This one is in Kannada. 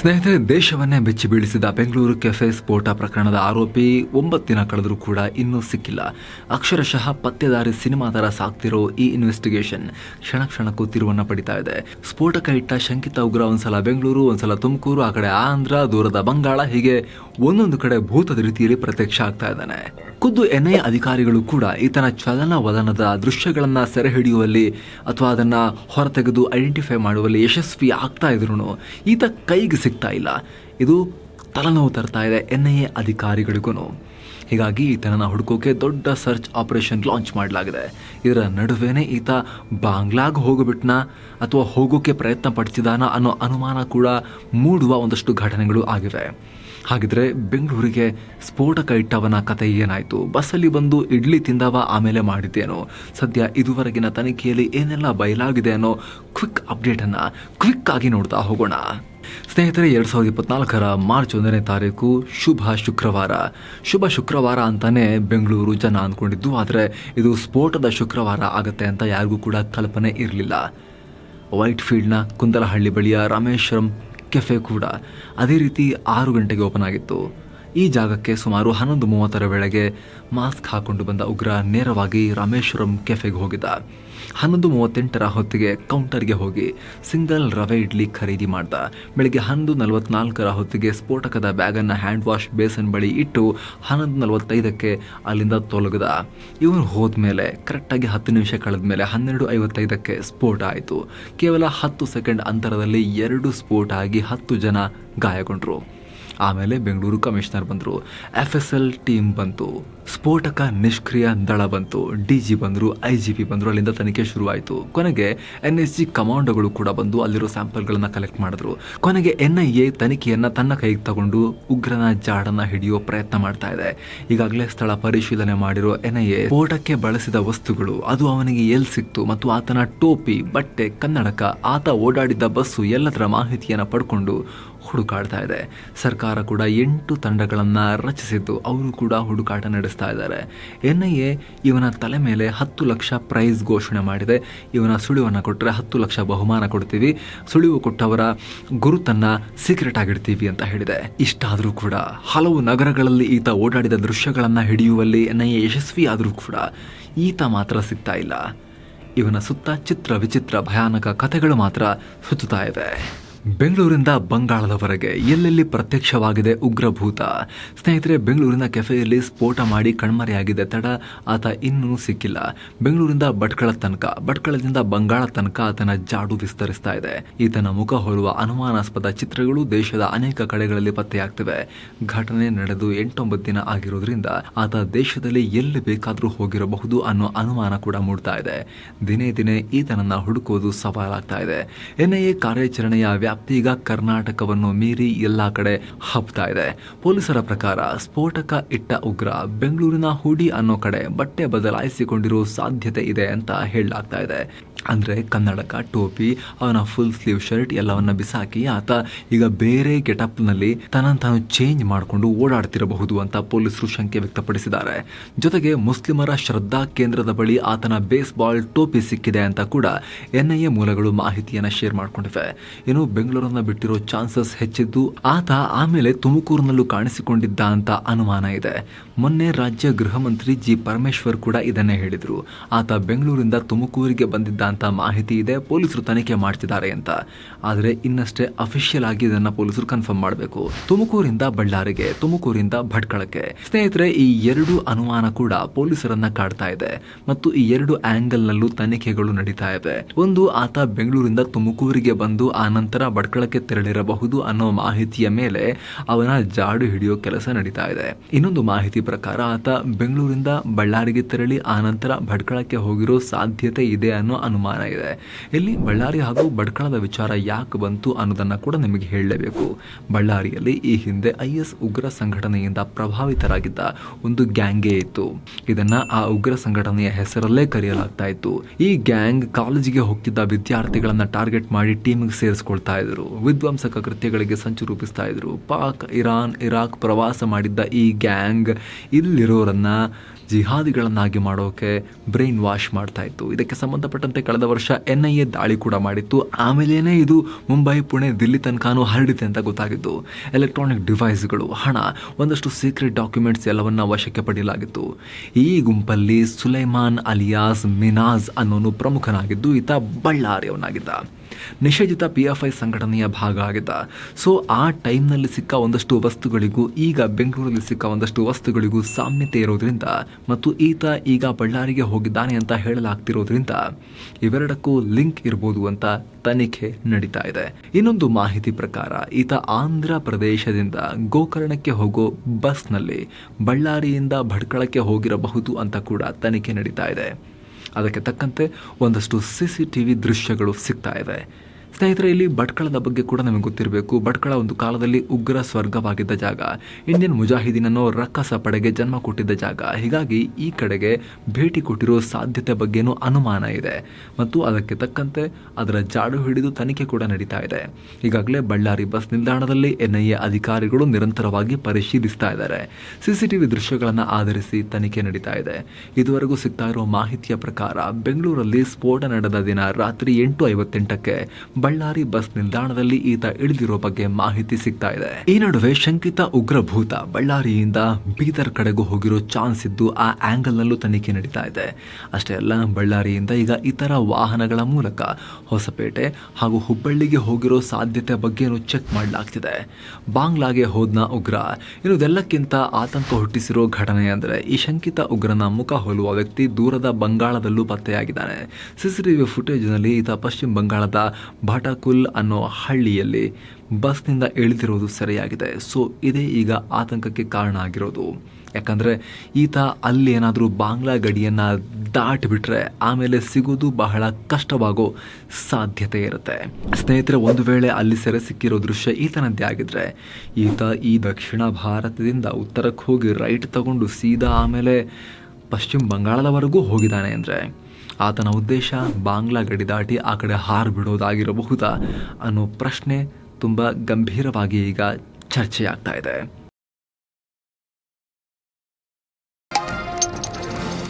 ಸ್ನೇಹಿತರೆ, ದೇಶವನ್ನೇ ಬೆಚ್ಚಿ ಬೀಳಿಸಿದ ಬೆಂಗಳೂರು ಕೆಫೆ ಸ್ಫೋಟ ಪ್ರಕರಣದ ಆರೋಪಿ ಒಂಬತ್ತು ದಿನ ಕಳೆದರೂ ಕೂಡ ಇನ್ನೂ ಸಿಕ್ಕಿಲ್ಲ. ಅಕ್ಷರಶಃ ಪತ್ತೆದಾರಿ ಸಿನಿಮಾ ದರ ಸಾಕ್ತಿರೋ ಈ ಇನ್ವೆಸ್ಟಿಗೇಷನ್ ಕ್ಷಣ ಕ್ಷಣಕ್ಕೂ ತಿರುವನ್ನ ಪಡಿತಾ ಇದೆ. ಸ್ಫೋಟಕ ಇಟ್ಟ ಶಂಕಿತ ಉಗ್ರ ಒಂದ್ಸಲ ಬೆಂಗಳೂರು, ಒಂದ್ಸಲ ತುಮಕೂರು, ಆ ಕಡೆ ಆಂಧ್ರ, ದೂರದ ಬಂಗಾಳ, ಹೀಗೆ ಒಂದೊಂದು ಕಡೆ ಭೂತದ ರೀತಿಯಲ್ಲಿ ಪ್ರತ್ಯಕ್ಷ ಆಗ್ತಾ ಇದ್ದಾನೆ. ಖುದ್ದು ಎನ್ಐಎ ಅಧಿಕಾರಿಗಳು ಕೂಡ ಈತನ ಚಲನವಲನದ ದೃಶ್ಯಗಳನ್ನ ಸೆರೆ ಹಿಡಿಯುವಲ್ಲಿ ಅಥವಾ ಅದನ್ನ ಹೊರತೆಗೆದು ಐಡೆಂಟಿಫೈ ಮಾಡುವಲ್ಲಿ ಯಶಸ್ವಿ ಆಗ್ತಾ ಇದ್ರು ಈತ ಕೈಗೆ ಸಿಗ್ತಾ ಇಲ್ಲ. ಇದು ತಲೆನೋವು ತರ್ತಾ ಇದೆ ಎನ್ ಐ ಎ ಅಧಿಕಾರಿಗಳಿಗೂ ಹೀಗಾಗಿ ಈತನನ್ನು ಹುಡುಕೋಕೆ ದೊಡ್ಡ ಸರ್ಚ್ ಆಪರೇಷನ್ ಲಾಂಚ್ ಮಾಡಲಾಗಿದೆ. ಇದರ ನಡುವೆನೇ ಈತ ಬಾಂಗ್ಲಾಗ್ ಹೋಗಿಬಿಟ್ನ ಅಥವಾ ಹೋಗೋಕೆ ಪ್ರಯತ್ನ ಪಡ್ತಿದ್ದಾನ ಅನ್ನೋ ಅನುಮಾನ ಕೂಡ ಮೂಡುವ ಒಂದಷ್ಟು ಘಟನೆಗಳು ಆಗಿವೆ. ಹಾಗಿದ್ರೆ ಬೆಂಗಳೂರಿಗೆ ಸ್ಫೋಟಕ ಇಟ್ಟವನ ಕತೆ ಏನಾಯಿತು? ಬಸ್ಸಲ್ಲಿ ಬಂದು ಇಡ್ಲಿ ತಿಂದವ ಆಮೇಲೆ ಮಾಡಿದ್ದೇನೋ? ಸದ್ಯ ಇದುವರೆಗಿನ ತನಿಖೆಯಲ್ಲಿ ಏನೆಲ್ಲ ಬಯಲಾಗಿದೆ ಅನ್ನೋ ಕ್ವಿಕ್ ಅಪ್ಡೇಟನ್ನು ಕ್ವಿಕ್ ಆಗಿ ನೋಡ್ತಾ ಹೋಗೋಣ. ಸ್ನೇಹಿತರೆ, ಎರಡು ಸಾವಿರದ ಇಪ್ಪತ್ನಾಲ್ಕರ ಮಾರ್ಚ್ ಒಂದನೇ ತಾರೀಕು ಶುಭ ಶುಕ್ರವಾರ. ಶುಭ ಶುಕ್ರವಾರ ಅಂತಾನೆ ಬೆಂಗಳೂರು ಜನ ಅಂದ್ಕೊಂಡಿದ್ದು, ಆದರೆ ಇದು ಸ್ಫೋಟದ ಶುಕ್ರವಾರ ಆಗುತ್ತೆ ಅಂತ ಯಾರಿಗೂ ಕೂಡ ಕಲ್ಪನೆ ಇರಲಿಲ್ಲ. ವೈಟ್ ಫೀಲ್ಡ್ನ ಕುಂದಲಹಳ್ಳಿ ಬಳಿಯ ರಾಮೇಶ್ವರಂ ಕೆಫೆ ಕೂಡ. ಅದೇ ರೀತಿ ಆರು ಗಂಟೆಗೆ ಓಪನ್ ಆಗಿತ್ತು. ಈ ಜಾಗಕ್ಕೆ ಸುಮಾರು ಹನ್ನೊಂದು ಮೂವತ್ತರ ವೇಳೆಗೆ ಮಾಸ್ಕ್ ಹಾಕೊಂಡು ಬಂದ ಉಗ್ರ ನೇರವಾಗಿ ರಾಮೇಶ್ವರಂ ಕೆಫೆಗೆ ಹೋಗಿದ್ದ. ಹನ್ನೊಂದು ಮೂವತ್ತೆಂಟರ ಹೊತ್ತಿಗೆ ಕೌಂಟರ್ಗೆ ಹೋಗಿ ಸಿಂಗಲ್ ರವೆ ಇಡ್ಲಿ ಖರೀದಿ ಮಾಡ್ದ. ಬೆಳಗ್ಗೆ ಹನ್ನೊಂದು ನಲವತ್ನಾಲ್ಕರ ಹೊತ್ತಿಗೆ ಸ್ಫೋಟಕದ ಬ್ಯಾಗನ್ನು ಹ್ಯಾಂಡ್ ವಾಶ್ ಬೇಸನ್ ಬಳಿ ಇಟ್ಟು ಹನ್ನೊಂದು ನಲವತ್ತೈದಕ್ಕೆ ಅಲ್ಲಿಂದ ತೊಲಗದ. ಇವನು ಹೋದ್ಮೇಲೆ ಕರೆಕ್ಟಾಗಿ ಹತ್ತು ನಿಮಿಷ ಕಳೆದ ಮೇಲೆ ಹನ್ನೆರಡು ಐವತ್ತೈದಕ್ಕೆ ಸ್ಫೋಟ ಆಯಿತು. ಕೇವಲ ಹತ್ತು ಸೆಕೆಂಡ್ ಅಂತರದಲ್ಲಿ ಎರಡು ಸ್ಫೋಟ ಆಗಿ ಹತ್ತು ಜನ ಗಾಯಗೊಂಡರು. ಆಮೇಲೆ ಬೆಂಗಳೂರು ಕಮಿಷನರ್ ಬಂದರು. ಎಫ್ ಎಸ್ ಎಲ್ ಟೀಮ್ ಬಂತು. ಸ್ಫೋಟಕ ನಿಷ್ಕ್ರಿಯ ದಳ ಬಂತು. ಡಿ ಜಿ ಬಂದರು ಐ ಜಿ ಪಿ ಬಂದರು. ಅಲ್ಲಿಂದ ತನಿಖೆ ಶುರುವಾಯಿತು. ಕೊನೆಗೆ ಎನ್ ಎಸ್ ಜಿ ಕಮಾಂಡೋಗಳು ಕೂಡ ಬಂದು ಅಲ್ಲಿರೋ ಸ್ಯಾಂಪಲ್ಗಳನ್ನು ಕಲೆಕ್ಟ್ ಮಾಡಿದ್ರು. ಕೊನೆಗೆ ಎನ್ ಐ ಎ ತನಿಖೆಯನ್ನು ತನ್ನ ಕೈಗೆ ತಗೊಂಡು ಉಗ್ರನ ಜಾಡನ್ನು ಹಿಡಿಯೋ ಪ್ರಯತ್ನ ಮಾಡ್ತಾ ಇದೆ. ಈಗಾಗಲೇ ಸ್ಥಳ ಪರಿಶೀಲನೆ ಮಾಡಿರೋ ಎನ್ ಐ ಎ ಸ್ಫೋಟಕ್ಕೆ ಬಳಸಿದ ವಸ್ತುಗಳು, ಅದು ಅವನಿಗೆ ಎಲ್ಲಿ ಸಿಕ್ತು ಮತ್ತು ಆತನ ಟೋಪಿ, ಬಟ್ಟೆ, ಕನ್ನಡಕ, ಆತ ಓಡಾಡಿದ್ದ ಬಸ್ಸು, ಎಲ್ಲದರ ಮಾಹಿತಿಯನ್ನು ಪಡ್ಕೊಂಡು ಹುಡುಕಾಡ್ತಾ ಇದೆ. ಸರ್ಕಾರ ಕೂಡ ಎಂಟು ತಂಡಗಳನ್ನು ರಚಿಸಿದ್ದು ಅವರು ಕೂಡ ಹುಡುಕಾಟ ನಡೆಸ್ತಾ ಇದ್ದಾರೆ. ಎನ್ ಐ ಎ ಇವನ ತಲೆ ಮೇಲೆ ಹತ್ತು ಲಕ್ಷ ಪ್ರೈಸ್ ಘೋಷಣೆ ಮಾಡಿದೆ. ಇವನ ಸುಳಿವನ್ನು ಕೊಟ್ಟರೆ ಹತ್ತು ಲಕ್ಷ ಬಹುಮಾನ ಕೊಡ್ತೀವಿ. ಸುಳಿವು ಕೊಟ್ಟವರ ಗುರುತನ್ನು ಸೀಕ್ರೆಟ್ ಆಗಿಡ್ತೀವಿ ಅಂತ ಹೇಳಿದೆ. ಇಷ್ಟಾದರೂ ಕೂಡ ಹಲವು ನಗರಗಳಲ್ಲಿ ಈತ ಓಡಾಡಿದ ದೃಶ್ಯಗಳನ್ನು ಹಿಡಿಯುವಲ್ಲಿ ಎನ್ ಐ ಎ ಯಶಸ್ವಿ ಆದರೂ ಕೂಡ ಈತ ಮಾತ್ರ ಸಿಗ್ತಾ ಇಲ್ಲ. ಇವನ ಸುತ್ತ ಚಿತ್ರ ವಿಚಿತ್ರ ಭಯಾನಕ ಕಥೆಗಳು ಮಾತ್ರ ಸುತ್ತುತ್ತಾ ಇವೆ ಬೆಂಗಳೂರಿಂದ ಬಂಗಾಳದವರೆಗೆ ಎಲ್ಲೆಲ್ಲಿ ಪ್ರತ್ಯಕ್ಷವಾಗಿದೆ ಉಗ್ರಭೂತ? ಸ್ನೇಹಿತರೆ, ಬೆಂಗಳೂರಿನ ಕೆಫೆಯಲ್ಲಿ ಸ್ಫೋಟ ಮಾಡಿ ಕಣ್ಮರೆಯಾಗಿದೆ ತಡ, ಆತ ಇನ್ನೂ ಸಿಕ್ಕಿಲ್ಲ. ಬೆಂಗಳೂರಿಂದ ಭಟ್ಕಳ ತನಕ, ಭಟ್ಕಳದಿಂದ ಬಂಗಾಳ ತನಕ ಆತನ ಜಾಡು ವಿಸ್ತರಿಸ್ತಾ ಇದೆ. ಈತನ ಮುಖ ಹೋಲುವ ಅನುಮಾನಾಸ್ಪದ ಚಿತ್ರಗಳು ದೇಶದ ಅನೇಕ ಕಡೆಗಳಲ್ಲಿ ಪತ್ತೆಯಾಗ್ತಿವೆ. ಘಟನೆ ನಡೆದು ಎಂಟೊಂಬತ್ತು ದಿನ ಆಗಿರೋದ್ರಿಂದ ಆತ ದೇಶದಲ್ಲಿ ಎಲ್ಲಿ ಬೇಕಾದರೂ ಹೋಗಿರಬಹುದು ಅನ್ನೋ ಅನುಮಾನ ಕೂಡ ಮೂಡ್ತಾ ಇದೆ. ದಿನೇ ದಿನೇ ಈತನನ್ನ ಹುಡುಕೋದು ಸವಾಲಾಗ್ತಾ ಇದೆ. ಎನ್ಐಎ ಕಾರ್ಯಾಚರಣೆಯ ವ್ಯಾಪ್ತಿ ಈಗ ಕರ್ನಾಟಕವನ್ನು ಮೀರಿ ಎಲ್ಲಾ ಕಡೆ ಹಬ್ತಾ ಇದೆ. ಪೊಲೀಸರ ಪ್ರಕಾರ ಸ್ಫೋಟಕ ಇಟ್ಟ ಉಗ್ರ ಬೆಂಗಳೂರಿನ ಹುಡಿ ಅನ್ನೋ ಕಡೆ ಬಟ್ಟೆ ಬದಲಾಯಿಸಿಕೊಂಡಿರೋ ಸಾಧ್ಯತೆ ಇದೆ ಅಂತ ಹೇಳಲಾಗ್ತಾ ಇದೆ. ಅಂದ್ರೆ ಕನ್ನಡಕ ಟೋಪಿ, ಅವನ ಫುಲ್ ಸ್ಲೀವ್ ಶರ್ಟ್ ಎಲ್ಲವನ್ನ ಬಿಸಾಕಿ ಆತ ಈಗ ಬೇರೆ ಗೆಟಪ್ನಲ್ಲಿ ತನ್ನನ್ನು ತಾನು ಚೇಂಜ್ ಮಾಡಿಕೊಂಡು ಓಡಾಡ್ತಿರಬಹುದು ಅಂತ ಪೊಲೀಸರು ಶಂಕೆ ವ್ಯಕ್ತಪಡಿಸಿದ್ದಾರೆ. ಜೊತೆಗೆ ಮುಸ್ಲಿಮರ ಶ್ರದ್ಧಾ ಕೇಂದ್ರದ ಬಳಿ ಆತನ ಬೇಸ್ ಬಾಲ್ ಟೋಪಿ ಸಿಕ್ಕಿದೆ ಅಂತ ಕೂಡ ಎನ್ಐಎ ಮೂಲಗಳು ಮಾಹಿತಿಯನ್ನ ಶೇರ್ ಮಾಡ್ಕೊಂಡಿವೆ. ಇನ್ನು ಬೆಂಗಳೂರನ್ನ ಬಿಟ್ಟಿರೋ ಚಾನ್ಸಸ್ ಹೆಚ್ಚಿದ್ದು ಆತ ಆಮೇಲೆ ತುಮಕೂರಿನಲ್ಲೂ ಕಾಣಿಸಿಕೊಂಡಿದ್ದ ಅಂತ ಅನುಮಾನ ಇದೆ. ಮೊನ್ನೆ ರಾಜ್ಯ ಗೃಹ ಮಂತ್ರಿ ಜಿ ಪರಮೇಶ್ವರ್ ಕೂಡ ಇದನ್ನೇ ಹೇಳಿದ್ರು. ಆತ ಬೆಂಗಳೂರಿಂದ ತುಮಕೂರಿಗೆ ಬಂದಿದ್ದ ಅಂತ ಮಾಹಿತಿ ಇದೆ, ಪೊಲೀಸರು ತನಿಖೆ ಮಾಡ್ತಿದ್ದಾರೆ ಅಂತ. ಆದರೆ ಇನ್ನಷ್ಟೇ ಅಫಿಷಿಯಲ್ ಆಗಿ ಇದನ್ನ ಪೊಲೀಸರು ಕನ್ಫರ್ಮ್ ಮಾಡಬೇಕು. ತುಮಕೂರಿಂದ ಬಳ್ಳಾರಿಗೆ, ತುಮಕೂರಿಂದ ಭಟ್ಕಳಕ್ಕೆ. ಸ್ನೇಹಿತರೆ, ಈ ಎರಡು ಅನುಮಾನ ಕೂಡ ಪೊಲೀಸರನ್ನ ಕಾಡ್ತಾ ಇದೆ. ಮತ್ತು ಈ ಎರಡು ಆಂಗಲ್ನಲ್ಲೂ ತನಿಖೆಗಳು ನಡೀತಾ ಇವೆ ಒಂದು, ಆತ ಬೆಂಗಳೂರಿಂದ ತುಮಕೂರಿಗೆ ಬಂದು ಆ ನಂತರ ಭಟ್ಕಳಕ್ಕೆ ತೆರಳಿರಬಹುದು ಅನ್ನೋ ಮಾಹಿತಿಯ ಮೇಲೆ ಅವನ ಜಾಡು ಹಿಡಿಯೋ ಕೆಲಸ ನಡೀತಾ ಇದೆ. ಇನ್ನೊಂದು ಮಾಹಿತಿ ಪ್ರಕಾರ ಆತ ಬೆಂಗಳೂರಿಂದ ಬಳ್ಳಾರಿಗೆ ತೆರಳಿ ಆನಂತರ ನಂತರ ಭಟ್ಕಳಕ್ಕೆ ಹೋಗಿರೋ ಸಾಧ್ಯತೆ ಇದೆ ಅನ್ನೋ ಅನುಮಾನ ಇದೆ. ಇಲ್ಲಿ ಬಳ್ಳಾರಿ ಹಾಗೂ ಭಟ್ಕಳದ ವಿಚಾರ ಯಾಕೆ ಬಂತು ಅನ್ನೋದನ್ನು ಕೂಡ ನಿಮಗೆ ಹೇಳಲೇಬೇಕು. ಬಳ್ಳಾರಿಯಲ್ಲಿ ಈ ಹಿಂದೆ ಐ ಎಸ್ ಉಗ್ರ ಸಂಘಟನೆಯಿಂದ ಪ್ರಭಾವಿತರಾಗಿದ್ದ ಒಂದು ಗ್ಯಾಂಗೇ ಇತ್ತು. ಇದನ್ನು ಆ ಉಗ್ರ ಸಂಘಟನೆಯ ಹೆಸರಲ್ಲೇ ಕರೆಯಲಾಗ್ತಾ ಇತ್ತು. ಈ ಗ್ಯಾಂಗ್ ಕಾಲೇಜಿಗೆ ಹೋಗ್ತಿದ್ದ ವಿದ್ಯಾರ್ಥಿಗಳನ್ನು ಟಾರ್ಗೆಟ್ ಮಾಡಿ ಟೀಮ್ಗೆ ಸೇರಿಸ್ಕೊಳ್ತಾ ಇದ್ರು. ವಿಧ್ವಂಸಕ ಕೃತ್ಯಗಳಿಗೆ ಸಂಚು ರೂಪಿಸ್ತಾ ಇದ್ರು. ಪಾಕ್, ಇರಾನ್, ಇರಾಕ್ ಪ್ರವಾಸ ಮಾಡಿದ್ದ ಈ ಗ್ಯಾಂಗ್ ಇಲ್ಲಿರೋರನ್ನ ಜಿಹಾದಿಗಳನ್ನಾಗಿ ಮಾಡೋಕೆ ಬ್ರೈನ್ ವಾಶ್ ಮಾಡ್ತಾ ಇತ್ತು ಇದಕ್ಕೆ ಸಂಬಂಧಪಟ್ಟಂತೆ ಕಳೆದ ವರ್ಷ ಎನ್ ಐ ಎ ದಾಳಿ ಕೂಡ ಮಾಡಿತ್ತು. ಆಮೇಲೇನೆ ಇದು ಮುಂಬೈ, ಪುಣೆ, ದಿಲ್ಲಿ ತನಕನೂ ಹರಡಿದೆ ಅಂತ ಗೊತ್ತಾಗಿತ್ತು ಎಲೆಕ್ಟ್ರಾನಿಕ್ ಡಿವೈಸ್ಗಳು, ಹಣ, ಒಂದಷ್ಟು ಸೀಕ್ರೆಟ್ ಡಾಕ್ಯುಮೆಂಟ್ಸ್ ಎಲ್ಲವನ್ನ ವಶಕ್ಕೆ ಪಡೆಯಲಾಗಿತ್ತು. ಈ ಗುಂಪಲ್ಲಿ ಸುಲೈಮಾನ್ ಅಲಿಯಾಸ್ ಮಿನಾಜ್ ಅನ್ನೋನು ಪ್ರಮುಖನಾಗಿದ್ದು, ಈತ ಬಳ್ಳಾರಿಯವನಾಗಿದ್ದ. ನಿಷೇಧಿತ ಪಿ ಎಫ್ ಐ ಸಂಘಟನೆಯ ಭಾಗ ಆಗಿದ್ದ. ಸೊ ಆ ಟೈಮ್ನಲ್ಲಿ ಸಿಕ್ಕ ಒಂದಷ್ಟು ವಸ್ತುಗಳಿಗೂ, ಈಗ ಬೆಂಗಳೂರಲ್ಲಿ ಸಿಕ್ಕ ಒಂದಷ್ಟು ವಸ್ತುಗಳಿಗೂ ಸಾಮ್ಯತೆ ಇರೋದ್ರಿಂದ ಮತ್ತು ಈತ ಈಗ ಬಳ್ಳಾರಿಗೆ ಹೋಗಿದ್ದಾನೆ ಅಂತ ಹೇಳಲಾಗ್ತಿರೋದ್ರಿಂದ ಇವೆರಡಕ್ಕೂ ಲಿಂಕ್ ಇರ್ಬೋದು ಅಂತ ತನಿಖೆ ನಡೀತಾ ಇದೆ. ಇನ್ನೊಂದು ಮಾಹಿತಿ ಪ್ರಕಾರ, ಈತ ಆಂಧ್ರ ಪ್ರದೇಶದಿಂದ ಗೋಕರ್ಣಕ್ಕೆ ಹೋಗೋ ಬಸ್ನಲ್ಲಿ ಬಳ್ಳಾರಿಯಿಂದ ಭಟ್ಕಳಕ್ಕೆ ಹೋಗಿರಬಹುದು ಅಂತ ಕೂಡ ತನಿಖೆ ನಡೀತಾ ಇದೆ. ಅದಕ್ಕೆ ತಕ್ಕಂತೆ ಒಂದಷ್ಟು ಸಿ ಸಿ ಟಿ ವಿ ದೃಶ್ಯಗಳು ಸಿಗ್ತಾ ಇದೆ. ಸ್ನೇಹಿತರೆ, ಇಲ್ಲಿ ಭಟ್ಕಳದ ಬಗ್ಗೆ ಕೂಡ ನಮಗೆ ಗೊತ್ತಿರಬೇಕು. ಭಟ್ಕಳ ಒಂದು ಕಾಲದಲ್ಲಿ ಉಗ್ರ ಸ್ವರ್ಗವಾಗಿದ್ದ ಜಾಗ. ಇಂಡಿಯನ್ ಮುಜಾಹಿದೀನ್ ಅನ್ನೋ ರಕ್ಕಸ ಪಡೆಗೆ ಜನ್ಮ ಕೊಟ್ಟಿದ್ದ ಜಾಗ. ಹೀಗಾಗಿ ಈ ಕಡೆಗೆ ಭೇಟಿ ಕೊಟ್ಟಿರೋ ಸಾಧ್ಯತೆ ಬಗ್ಗೆನೂ ಅನುಮಾನ ಇದೆ. ಮತ್ತು ಅದಕ್ಕೆ ತಕ್ಕಂತೆ ಅದರ ಜಾಡು ಹಿಡಿದು ತನಿಖೆ ಕೂಡ ನಡೀತಾ ಇದೆ. ಈಗಾಗಲೇ ಬಳ್ಳಾರಿ ಬಸ್ ನಿಲ್ದಾಣದಲ್ಲಿ ಎನ್ಐಎ ಅಧಿಕಾರಿಗಳು ನಿರಂತರವಾಗಿ ಪರಿಶೀಲಿಸ್ತಾ ಇದ್ದಾರೆ. ಸಿಸಿಟಿವಿ ದೃಶ್ಯಗಳನ್ನು ಆಧರಿಸಿ ತನಿಖೆ ನಡೀತಾ ಇದೆ. ಇದುವರೆಗೂ ಸಿಗ್ತಾ ಇರೋ ಮಾಹಿತಿಯ ಪ್ರಕಾರ, ಬೆಂಗಳೂರಲ್ಲಿ ಸ್ಫೋಟ ನಡೆದ ದಿನ ರಾತ್ರಿ ಎಂಟು ಐವತ್ತೆಂಟಕ್ಕೆ ಬಳ್ಳಾರಿ ಬಸ್ ನಿಲ್ದಾಣದಲ್ಲಿ ಈತ ಇಳಿದಿರೋ ಬಗ್ಗೆ ಮಾಹಿತಿ ಸಿಗ್ತಾ ಇದೆ. ಈ ನಡುವೆ ಶಂಕಿತ ಉಗ್ರಭೂತ ಬಳ್ಳಾರಿಯಿಂದ ಬೀದರ್ ಕಡೆಗೂ ಹೋಗಿರೋ ಚಾನ್ಸ್ ಇದ್ದು ಆ ಆಂಗಲ್ ನಲ್ಲೂ ತನಿಖೆ ನಡೀತಾ ಇದೆ. ಅಷ್ಟೇ ಅಲ್ಲ, ಬಳ್ಳಾರಿಯಿಂದ ಈಗ ಇತರ ವಾಹನಗಳ ಮೂಲಕ ಹೊಸಪೇಟೆ ಹಾಗೂ ಹುಬ್ಬಳ್ಳಿಗೆ ಹೋಗಿರೋ ಸಾಧ್ಯತೆ ಬಗ್ಗೆನೂ ಚೆಕ್ ಮಾಡಲಾಗ್ತಿದೆ. ಬಾಂಗ್ಲಾಗೆ ಹೋದ್ನ ಉಗ್ರ ಇನ್ನು ಇದೆಲ್ಲಕ್ಕಿಂತ ಆತಂಕ ಹುಟ್ಟಿಸಿರೋ ಘಟನೆ ಅಂದರೆ ಈ ಶಂಕಿತ ಉಗ್ರನ ಮುಖ ಹೋಲುವ ವ್ಯಕ್ತಿ ದೂರದ ಬಂಗಾಳದಲ್ಲೂ ಪತ್ತೆಯಾಗಿದ್ದಾನೆ. ಸಿಸಿಟಿವಿ ಫುಟೇಜ್ನಲ್ಲಿ ಈತ ಪಶ್ಚಿಮ ಬಂಗಾಳದ ಭಾಟಾಕುಲ್ ಅನ್ನೋ ಹಳ್ಳಿಯಲ್ಲಿ ಬಸ್ನಿಂದ ಇಳಿದಿರೋದು ಸರಿಯಾಗಿದೆ. ಸೊ, ಇದೇ ಈಗ ಆತಂಕಕ್ಕೆ ಕಾರಣ ಆಗಿರೋದು. ಯಾಕಂದರೆ, ಈತ ಅಲ್ಲಿ ಏನಾದರೂ ಬಾಂಗ್ಲಾ ಗಡಿಯನ್ನು ದಾಟಿಬಿಟ್ರೆ ಆಮೇಲೆ ಸಿಗೋದು ಬಹಳ ಕಷ್ಟವಾಗೋ ಸಾಧ್ಯತೆ ಇರುತ್ತೆ. ಸ್ನೇಹಿತರೆ, ಒಂದು ವೇಳೆ ಅಲ್ಲಿ ಸೆರೆ ಸಿಕ್ಕಿರೋ ದೃಶ್ಯ ಈತನದ್ದೇ ಆಗಿದ್ರೆ, ಈತ ಈ ದಕ್ಷಿಣ ಭಾರತದಿಂದ ಉತ್ತರಕ್ಕೆ ಹೋಗಿ ರೈಟ್ ತಗೊಂಡು ಸೀದಾ ಆಮೇಲೆ ಪಶ್ಚಿಮ ಬಂಗಾಳದವರೆಗೂ ಹೋಗಿದ್ದಾನೆ ಅಂದರೆ ಆತನ ಉದ್ದೇಶ ಬಾಂಗ್ಲಾ ಗಡಿ ದಾಟಿ ಆ ಕಡೆ ಹಾರು ಬಿಡೋದಾಗಿರಬಹುದಾ ಅನ್ನೋ ಪ್ರಶ್ನೆ ತುಂಬ ಗಂಭೀರವಾಗಿ ಈಗ ಚರ್ಚೆಯಾಗ್ತಾ ಇದೆ.